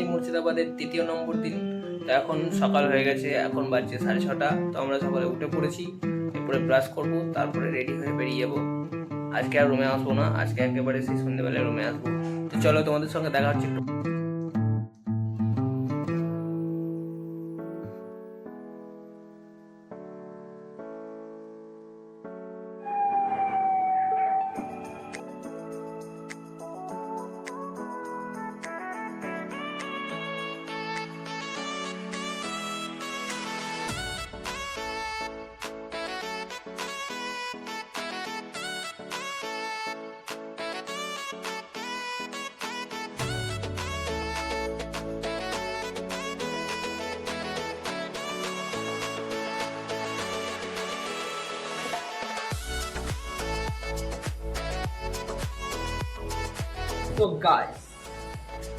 আমাদের মুর্শিদাবাদের তৃতীয় নম্বর দিন। তো এখন সকাল হয়ে গেছে, এখন বাজছে সাড়ে ছটা। তো আমরা সকালে উঠে পড়েছি, এরপরে ব্রাশ করব, তারপরে রেডি হয়ে বেরিয়ে যাব। আজকে আর রুমে আসব না, আজকে একেবারে সেই সন্ধ্যেবেলায় রুমে আসব। তো চলো তোমাদের সঙ্গে দেখা হচ্ছে একটু। তো গাইস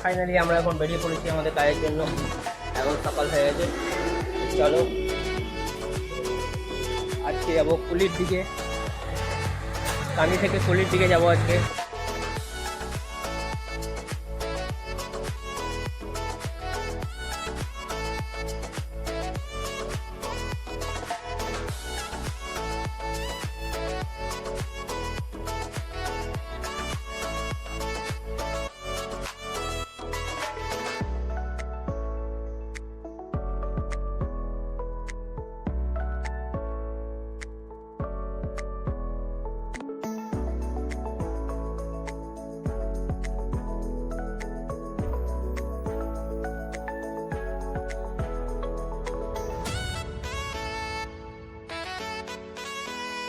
ফাইনালি আমরা এখন বেরিয়ে পড়েছি আমাদের কাজের জন্য। এখন সকাল হয়ে গেছে। চলো। আজকে যাব কুলির দিকে। কানি থেকে কুলির দিকে যাব আজকে।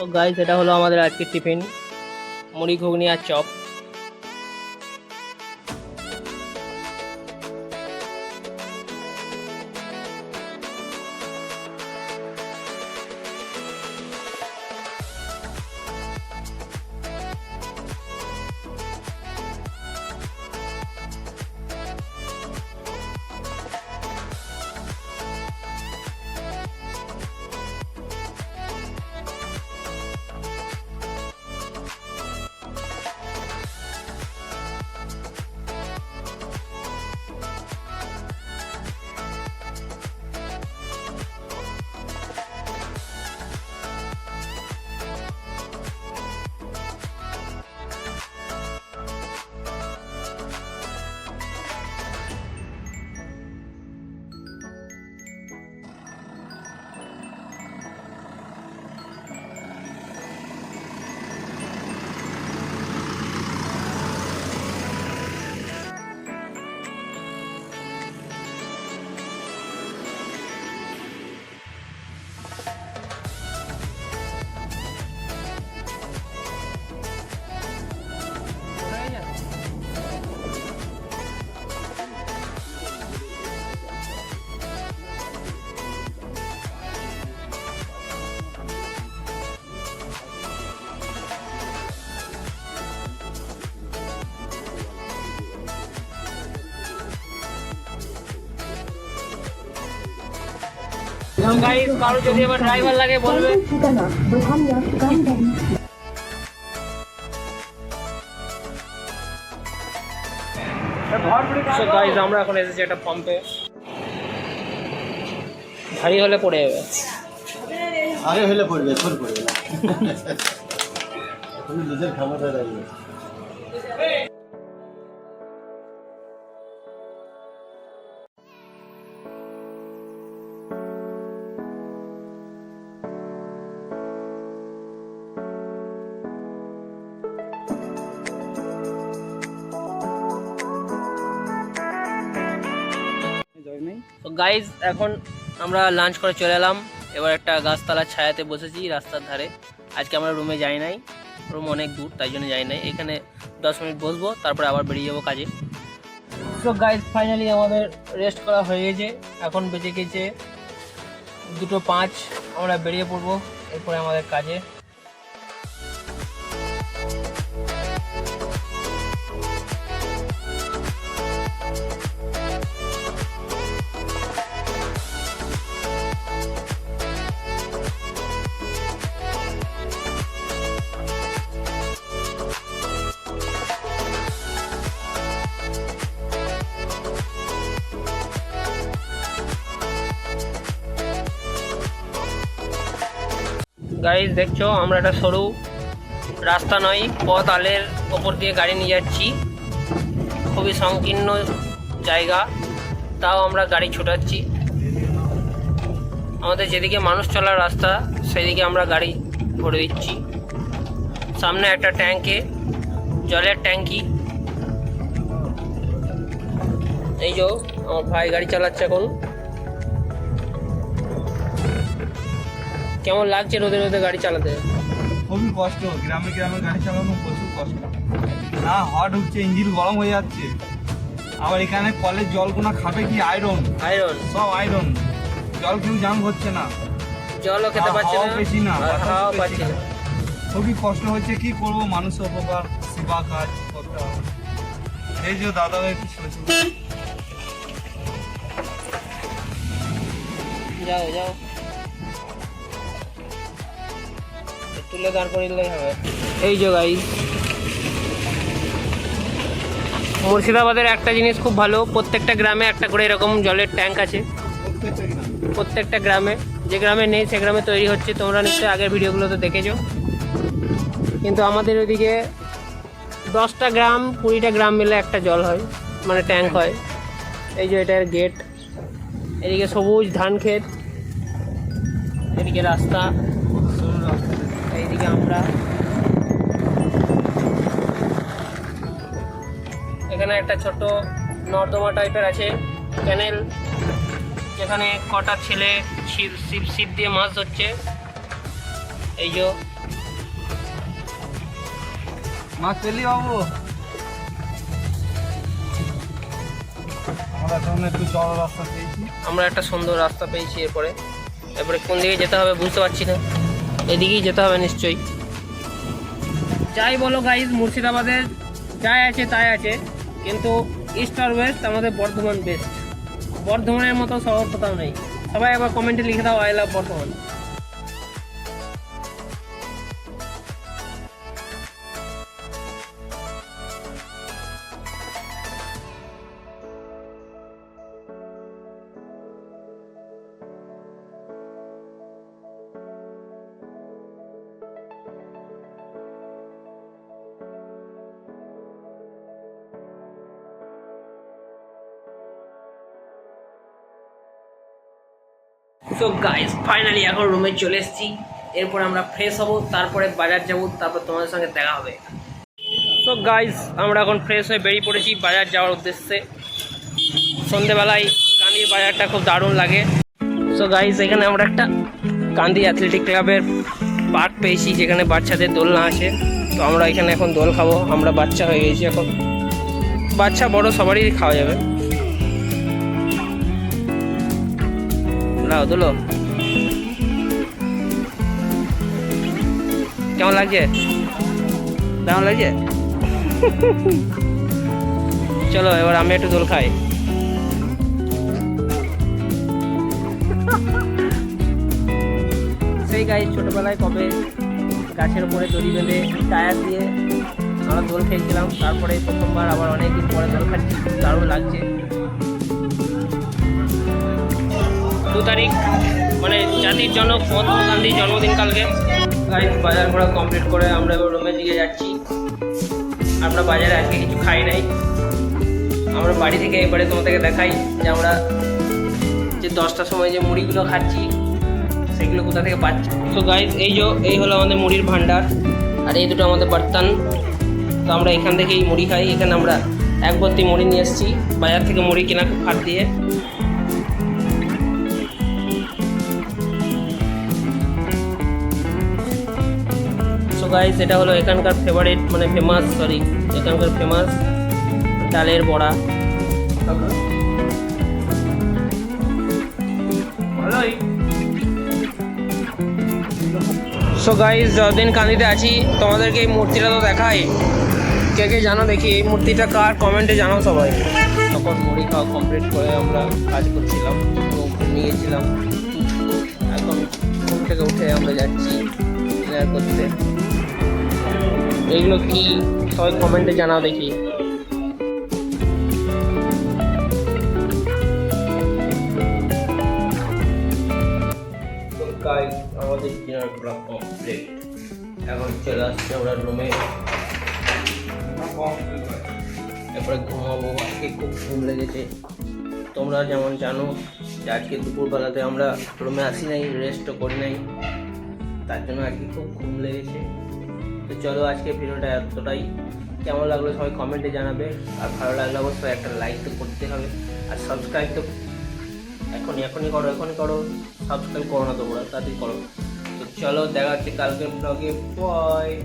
তো গাইস এটা হলো আমাদের আজকের টিফিন মুড়ি ঘুগনি আর চপ। গাইস কারও যদি এবার ড্রাইভার লাগে বলবে। ঠিকানা বোধানিয়া গান্ধারী সো গাইস আমরা এখন এসেছি একটা পাম্পে ভারী হলে পড়ে যাবে। আগে হলে পড়বে এখন পড়বে না। এখন নিজের ক্ষমতা রয়েছে গাইজ এখন আমরা লাঞ্চ করে চলে এলাম। এবার একটা গাছতলার ছায়াতে বসেছি রাস্তার ধারে। আজকে আমরা রুমে যাই নাই। রুম অনেক দূর, তাই জন্য যাই নাই। এখানে দশ মিনিট বসবো, তারপরে আবার বেরিয়ে যাব কাজে। তো গাইজ ফাইনালি আমাদের রেস্ট করা হয়ে গেছে। এখন বেঁচে গেছে দুটো পাঁচ, আমরা বেরিয়ে পড়ব এরপরে আমাদের কাজে। গাড়ি দেখছ, আমরা একটা সরু রাস্তা নয়, পথ আলের ওপর দিয়ে গাড়ি নিয়ে যাচ্ছি। খুবই সংকীর্ণ জায়গা, তাও আমরা গাড়ি ছোটাচ্ছি। আমাদের যেদিকে মানুষ চলার রাস্তা, সেদিকে আমরা গাড়ি ভরে দিচ্ছি। সামনে একটা ট্যাঙ্কে, জলের ট্যাঙ্কি। এই যে, আমার ভাই গাড়ি চালাচ্ছে এখন। কেমন লাগছে রোদে রোদে গাড়ি চালাতে? খুবই কষ্ট। গ্রামে গ্রামে গাড়ি চালানো প্রচুর কষ্ট। না হট ঢুকছে ইঞ্জিন গরম হয়ে যাচ্ছে। আবার এখানে কলের জলগুলো খাবে কি আয়রন আয়রন সব আয়রন জল কেউ জাম হচ্ছে না। জলও খেতে পারছে বেশি না, বেশি পাচ্ছে না। খুবই কষ্ট হচ্ছে কি করব? মানুষের উপকার সেবা কাজ করতে হবে। এই যে দাদা ভাই কি যাও যাও। তুলে দাঁড় করে দিলেই হবে এই যে গাই মুর্শিদাবাদের একটা জিনিস খুব ভালো, প্রত্যেকটা গ্রামে একটা করে এরকম জলের ট্যাঙ্ক আছে প্রত্যেকটা গ্রামে। যে গ্রামে নেই সে গ্রামে তৈরি হচ্ছে, তোমরা নিশ্চয়ই আগের ভিডিওগুলো তো দেখেছ কিন্তু আমাদের ওইদিকে দশটা গ্রাম, কুড়িটা গ্রাম মিলে একটা জল হয় মানে ট্যাঙ্ক হয় এই যে এটার গেট, এদিকে সবুজ ধান ক্ষেত, এদিকে রাস্তা। এইদিকে আমরা। এখানে একটা ছোট নর্দমা টাইপের আছে ক্যানেল যেখানে কটা ছেলে ছিপ ছিপ ছিপ দিয়ে মাছ ধরছে। এই যে মাছ পেলি বাবু? আমরা একটা সুন্দর রাস্তা পেয়েছি এরপরে। এরপরে কোন দিকে যেতে হবে বুঝতে পারছি না। এদিকেই যেতে হবে নিশ্চয়ই। যাই বলো গাইজ মুর্শিদাবাদের যাই আছে তাই আছে, কিন্তু ইস্ট আর ওয়েস্ট আমাদের বর্ধমান বেস্ট বর্ধমানের মতো শহর কোথাও নেই। সবাই একবার কমেন্টে লিখে দাও I love Bardhaman. So guys finally এখন রুমে চলে এসেছি। এরপর আমরা ফ্রেশ হব, তারপরে বাজার যাব, তারপর তোমাদের সঙ্গে দেখা হবে। সো গাইজ আমরা এখন ফ্রেশ হয়ে বেরিয়ে পড়েছি বাজার যাওয়ার উদ্দেশ্যে। সন্ধেবেলায় কান্দির বাজারটা খুব দারুণ লাগে। সো গাইজ এখানে আমরা একটা কান্দি অ্যাথলেটিক ক্লাবের পার্ক পেয়েছি, যেখানে বাচ্চাদের দোলনা আছে। তো আমরা এখানে এখন দোল খাব, আমরা বাচ্চা হয়ে গেছি এখন। বাচ্চা বড় সবারই খাওয়া যাবে। লাও দুলো কেমন লাগছে? কেমন লাগছে? চলো, এবার আমি একটু দোল খাই। সেই গাছ ছোটবেলায় কবে গাছের উপরে দড়ি বেঁধে টায়ার দিয়ে আমরা দোল খেলছিলাম, তারপরে প্রথমবার আবার অনেকদিন পরে দোল খাচ্ছি, দারুণ লাগছে। দু তারিখ মানে জাতির জনক মহাত্মা গান্ধীর জন্মদিন কালকে। গাড়ি বাজার ঘোরা কমপ্লিট করে আমরা এবার রুমের দিকে যাচ্ছি। আমরা বাজারে আজকে কিছু খাই নাই। আমরা বাড়ি থেকে এবারে তোমাদেরকে দেখাই যে আমরা যে দশটার সময় যে মুড়িগুলো খাচ্ছি, সেগুলো কোথা থেকে পাচ্ছি। তো গাইজ এই যে, এই হলো আমাদের মুড়ির ভান্ডার আর এই দুটো আমাদের বর্তন। তো আমরা এখান থেকেই মুড়ি খাই। এখানে আমরা এক ভর্তি মুড়ি নিয়ে এসেছি। বাজার থেকে মুড়ি কেনা খুব হাত দিয়ে গাইস এটা হলো এখানকার ফেভারিট মানে ফেমাস সরি এখানকার ফেমাস ডালের বড়া। সো গাইস যতদিন কান্দিতে আছি, তোমাদেরকে এই মূর্তিটা তো দেখাই। কে কে জানো দেখি, এই মূর্তিটা কার? কমেন্টে জানাও সবাই। তখন মুড়ি খাওয়া কমপ্লিট করে আমরা কাজ করছিলাম, এবং ঘুমিয়েছিলাম। এখন ঘুম থেকে উঠে আমরা যাচ্ছি করতে। এগুলো কি? সবাই কমেন্টে জানাও দেখি। আমাদের ডিনার ব্লগ কমপ্লিট এখন চলে আসছে আমরা রুমে এরপরে ঘুমাবো। আজকে খুব ঘুম লেগেছে। তোমরা যেমন জানো, যে আজকে দুপুরবেলাতে আমরা রুমে আসি নাই রেস্টও করি নাই। তার জন্য আজকে খুব ঘুম লেগেছে। তো চলো আজকে ভিডিওটা এতটাই। কেমন লাগল সবাই কমেন্টে জানাবে। আর ভালো লাগলে অবশ্যই একটা লাইক তো করতে হবে। আর সাবস্ক্রাইব তো এখনই এখনই করো এখনই করো। সাবস্ক্রাইব করো না তোমরা তাড়াতাড়ি করো। তো চলো দেখা হচ্ছে কালকের ব্লগে বয়